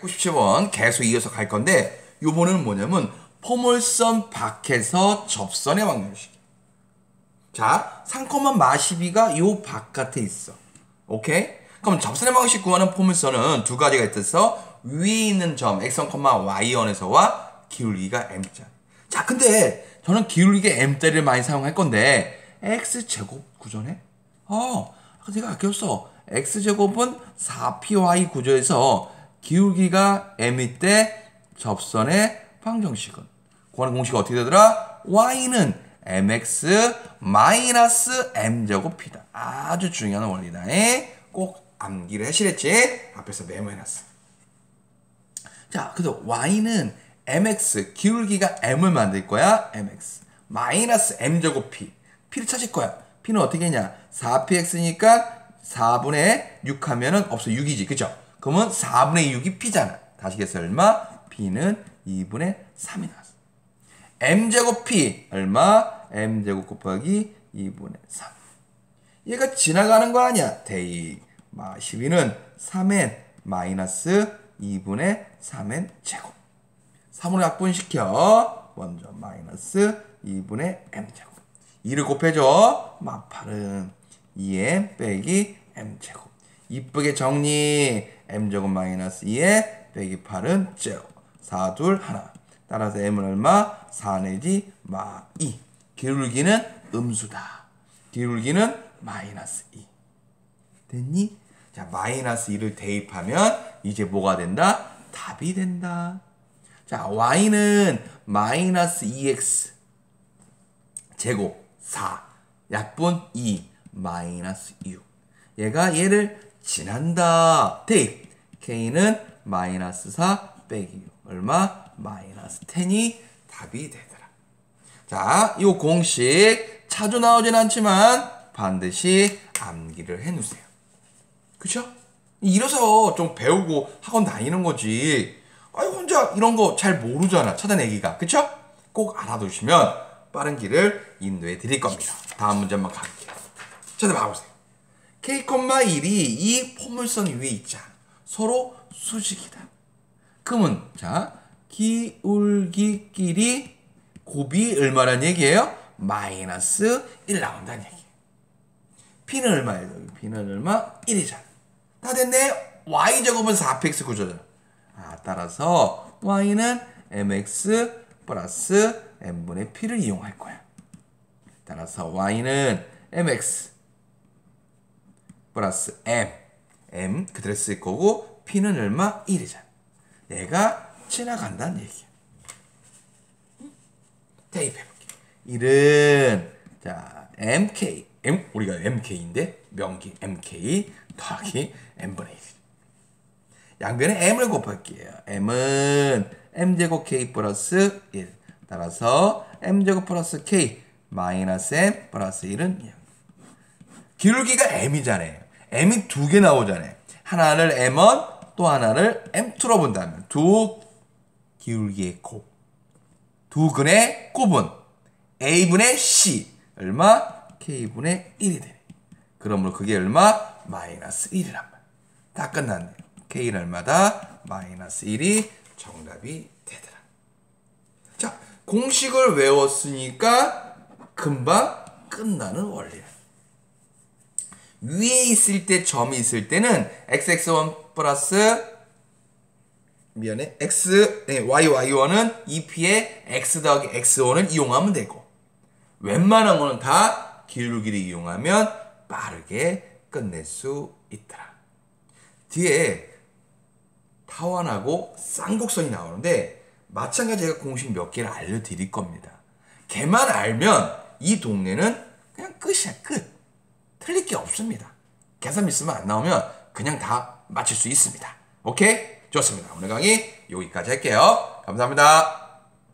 197번 계속 이어서 갈 건데 요번에는 뭐냐면 포물선 밖에서 접선의 방정식. 자, 3마 마시비가 요 바깥에 있어. 오케이? 그럼 접선의 방정식 구하는 포물선은 두 가지가 있어서 위에 있는 점 x1, y1에서와 기울기가 m자. 자, 근데 저는 기울기 m자리를 많이 사용할 건데 x제곱 구조네? 어, 내가 아꼈어. x제곱은 4py 구조에서 기울기가 m일 때 접선의 방정식은 구하는 공식이 어떻게 되더라? y는 mx 마이너스 m제곱이다. 아주 중요한 원리다. 꼭 암기를 하시랬지? 앞에서 메모해놨어. 자, 그래서 y는 mx 기울기가 m을 만들 거야. mx 마이너스 m제곱 p p를 찾을 거야. p는 어떻게 했냐? 4px니까 4분의 6 하면은 없어 6이지. 그죠? 그러면 4분의 6이 p잖아. 다시겠어 얼마? p는 2분의 3이 나왔어. m제곱 p 얼마? m제곱 곱하기 2분의 3. 얘가 지나가는 거 아니야? 대입. 12는 3n 마이너스 2분의 3n 제곱. 3으로 약분시켜. 먼저 마이너스 2분의 m제곱. 2를 곱해줘. 마 8은 2m 빼기 m제곱. 이쁘게 정리. M제곱 마이너스 2에 빼기 8은 제로. 4, 2, 1. 따라서 m은 얼마? 4 내지 마 2. 기울기는 음수다. 기울기는 마이너스 2. 됐니? 자, 마이너스 2를 대입하면 이제 뭐가 된다? 답이 된다. 자, y는 마이너스 2x 제곱 4 약분 2 마이너스 6 얘가 얘를 지난다. 대입 k는 마이너스 4 빼기 6 얼마? 마이너스 10이 답이 되더라. 자, 이 공식 자주 나오진 않지만 반드시 암기를 해놓으세요. 그쵸? 이래서 좀 배우고 학원 다니는 거지. 아니 혼자 이런 거 잘 모르잖아 찾아내기가 그쵸? 꼭 알아두시면 빠른 길을 인도해 드릴 겁니다 다음 문제 한번 갈게요 자 봐보세요 K,1이 이 포물선 위에 있잖아 서로 수직이다 그러면 자 기울기끼리 곱이 얼마란 얘기예요? 마이너스 1 나온다는 얘기 P는 얼마예요? P는 얼마? 1이잖아 다 됐네 Y제곱은 4px 구조잖아 아, 따라서 y는 mx 플러스 m분의 p를 이용할 거야. 따라서 y는 mx 플러스 m m 그대로 쓸 거고 p는 얼마? 1이잖아. 얘가 지나간다는 얘기야. 대입해볼게. 1은 자 mk m 우리가 mk인데 명기 mk 더하기 m분의 1. 양변에 m을 곱할게요. m은 m제곱 k 플러스 1 따라서 m제곱 플러스 k 마이너스 m 플러스 1은 0. 기울기가 m이잖아요. M이 두 개 나오잖아요. 하나를 m1 또 하나를 m2로 본다면 두 기울기의 곱. 두 근의 곱은 a분의 c 얼마? k분의 1이 되네. 그러므로 그게 얼마? 마이너스 1이란 말. 다 끝났네요. k는 얼마다? 마이너스 1이 정답이 되더라. 자, 공식을 외웠으니까 금방 끝나는 원리. 위에 있을 때 점이 있을 때는 xx1 플러스 미안해 x 네, y y1은 2p의 x 더하기 x1을 이용하면 되고 웬만한 거는 다 기울기를 이용하면 빠르게 끝낼 수 있더라. 뒤에 타원하고 쌍곡선이 나오는데 마찬가지 제가 공식 몇 개를 알려드릴 겁니다. 걔만 알면 이 동네는 그냥 끝이야 끝. 틀릴 게 없습니다. 계산 미스만 안 나오면 그냥 다 맞출 수 있습니다. 오케이? 좋습니다. 오늘 강의 여기까지 할게요. 감사합니다.